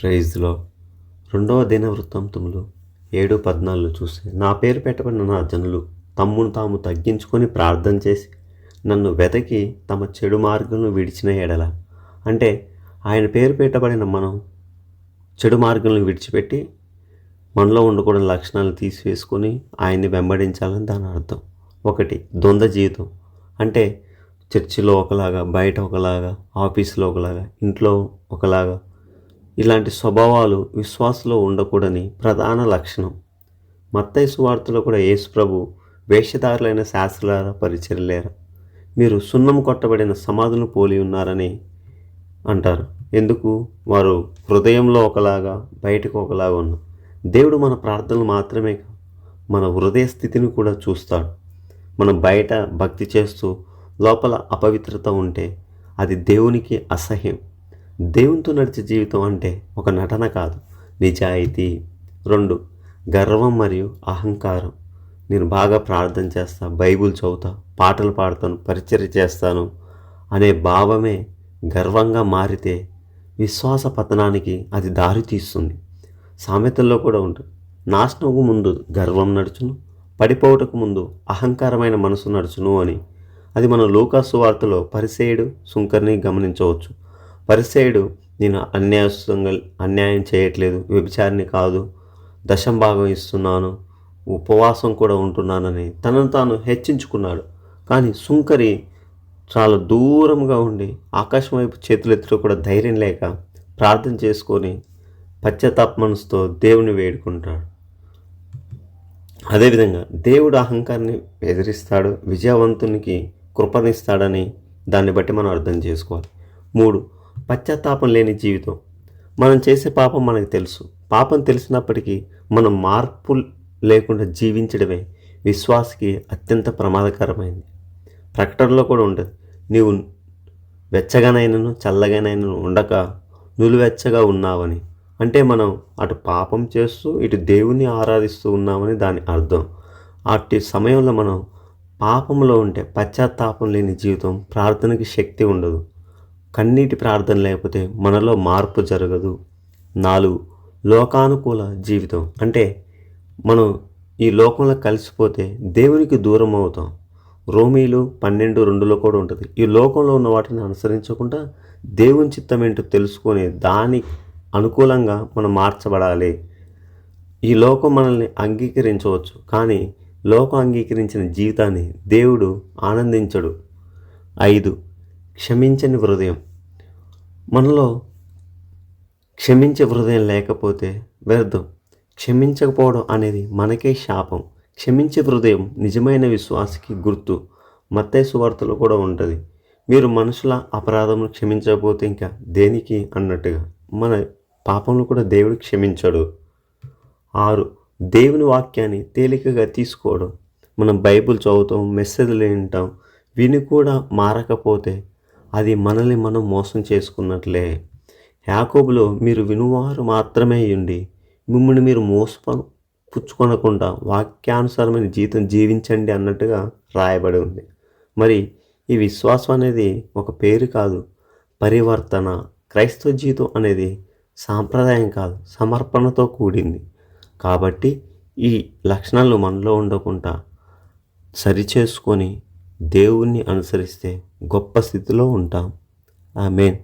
ప్రైజ్లో రెండవ దిన వృత్తాంతములు ఏడు పద్నాలుగు చూస్తే నా పేరు పెట్టబడిన నా జనులు తమ్మును తాము తగ్గించుకొని ప్రార్థన చేసి నన్ను వెతకి తమ చెడు మార్గంలో విడిచిన ఎడల. అంటే ఆయన పేరు పెట్టబడిన మనం చెడు మార్గంలో విడిచిపెట్టి మనలో ఉండకూడని లక్షణాలు తీసివేసుకొని ఆయన్ని వెంబడించాలని దాని అర్థం. ఒకటి ద్వంద్వ జీవితం. అంటే చర్చిలో ఒకలాగా బయట ఒకలాగా ఆఫీస్లో ఒకలాగా ఇంట్లో ఒకలాగా ఇలాంటి స్వభావాలు విశ్వాసలో ఉండకూడని ప్రధాన లక్షణం. మత్తయి సువార్తలో కూడా యేసు ప్రభు వేషధారులైన శాస్త్రులారా పరిచర్లేరా మీరు సున్నం కొట్టబడిన సమాధులను పోలి ఉన్నారని అంటారు. ఎందుకు? వారు హృదయంలో ఒకలాగా బయటకు ఒకలాగా ఉన్నారు దేవుడు మన ప్రార్థనలు మాత్రమే మన హృదయ స్థితిని కూడా చూస్తాడు. మనం బయట భక్తి చేస్తూ లోపల అపవిత్రత ఉంటే అది దేవునికి అసహ్యం. దేవునితో నడిచే జీవితం అంటే ఒక నటన కాదు. నిజాయితీ. రెండు గర్వం మరియు అహంకారం. నేను బాగా ప్రార్థన చేస్తా బైబుల్ చదువుతా పాటలు పాడతాను పరిచర్య చేస్తాను అనే భావమే గర్వంగా మారితే విశ్వాస పతనానికి అది దారి తీస్తుంది. సామెతల్లో కూడా ఉంటుంది నాశనకు ముందు గర్వం నడుచును పడిపోవటకు ముందు అహంకారమైన మనసు నడుచును అని. అది మన లోకాసు వార్తలో పరిసేయుడు సుంకర్ని గమనించవచ్చు. పరిసేయుడు నేను అన్యాయంగా అన్యాయం చేయట్లేదు వ్యభిచారిని కాదు దశం భాగం ఇస్తున్నాను ఉపవాసం కూడా ఉంటున్నానని తనను తాను హెచ్చించుకున్నాడు. కానీ సుంకరి చాలా దూరంగా ఉండి ఆకాశం వైపు చేతులెత్తులో కూడా ధైర్యం లేక ప్రార్థన చేసుకొని పశ్చాత్తాప మనసుతో దేవుని వేడుకుంటాడు. అదేవిధంగా దేవుడు అహంకారాన్ని ఎదిరిస్తాడు విజయవంతునికి కృపనిస్తాడని దాన్ని బట్టి మనం అర్థం చేసుకోవాలి. మూడు పశ్చాత్తాపం లేని జీవితం. మనం చేసే పాపం మనకు తెలుసు. పాపం తెలిసినప్పటికీ మనం మార్పు లేకుండా జీవించడమే విశ్వాసకి అత్యంత ప్రమాదకరమైంది. ప్రకటనలో కూడా ఉండదు. నీవు వెచ్చగానైనను చల్లగానైనను ఉండక నులువెచ్చగా ఉన్నావని. అంటే మనం అటు పాపం చేస్తూ ఇటు దేవుణ్ణి ఆరాధిస్తూ ఉన్నామని దాని అర్థం. అటు సమయంలో మనం పాపంలో ఉంటే పశ్చాత్తాపం లేని జీవితం ప్రార్థనకి శక్తి ఉండదు. కన్నీటి ప్రార్థన లేకపోతే మనలో మార్పు జరగదు. నాలుగు లోకానుకూల జీవితం. అంటే మనం ఈ లోకంలో కలిసిపోతే దేవునికి దూరం అవుతాం. రోమీలు పన్నెండు రెండులో కూడా ఉంటుంది. ఈ లోకంలో ఉన్న వాటిని అనుసరించకుండా దేవుని చిత్తం ఏంటో తెలుసుకొని దాని అనుకూలంగా మనం మార్చబడాలి. ఈ లోకం మనల్ని అంగీకరించవచ్చు. కానీ లోకం అంగీకరించిన జీవితాన్ని దేవుడు ఆనందించడు. ఐదు క్షమించని హృదయం. మనలో క్షమించే హృదయం లేకపోతే వ్యర్థం. క్షమించకపోవడం అనేది మనకే శాపం. క్షమించే హృదయం నిజమైన విశ్వాసకి గుర్తు. మత్తేసు సువార్తలో కూడా ఉంటుంది. మీరు మనుషుల అపరాధమును క్షమించకపోతే ఇంకా దేనికి అన్నట్టుగా. మన పాపంలో కూడా దేవుడు క్షమించడు. ఆరు దేవుని వాక్యాన్ని తేలికగా తీసుకోవడం. మనం బైబిల్ చదువుతాం మెసేజ్లు వింటాం విని కూడా మారకపోతే అది మనల్ని మనం మోసం చేసుకున్నట్లే. యాకోబులో మీరు వినువారు మాత్రమే ఉండి మిమ్మల్ని మీరు మోసప పుచ్చుకొనకుండా వాక్యానుసారమైన జీవితం జీవించండి అన్నట్టుగా రాయబడి ఉంది. మరి ఈ విశ్వాసం అనేది ఒక పేరు కాదు పరివర్తన. క్రైస్తవ జీవితం అనేది సాంప్రదాయం కాదు సమర్పణతో కూడింది. కాబట్టి ఈ లక్షణాలు మనలో ఉండకుండా సరిచేసుకొని దేవుణ్ణి అనుసరిస్తే గొప్ప స్థితిలో ఉంటాం. ఆమెన్.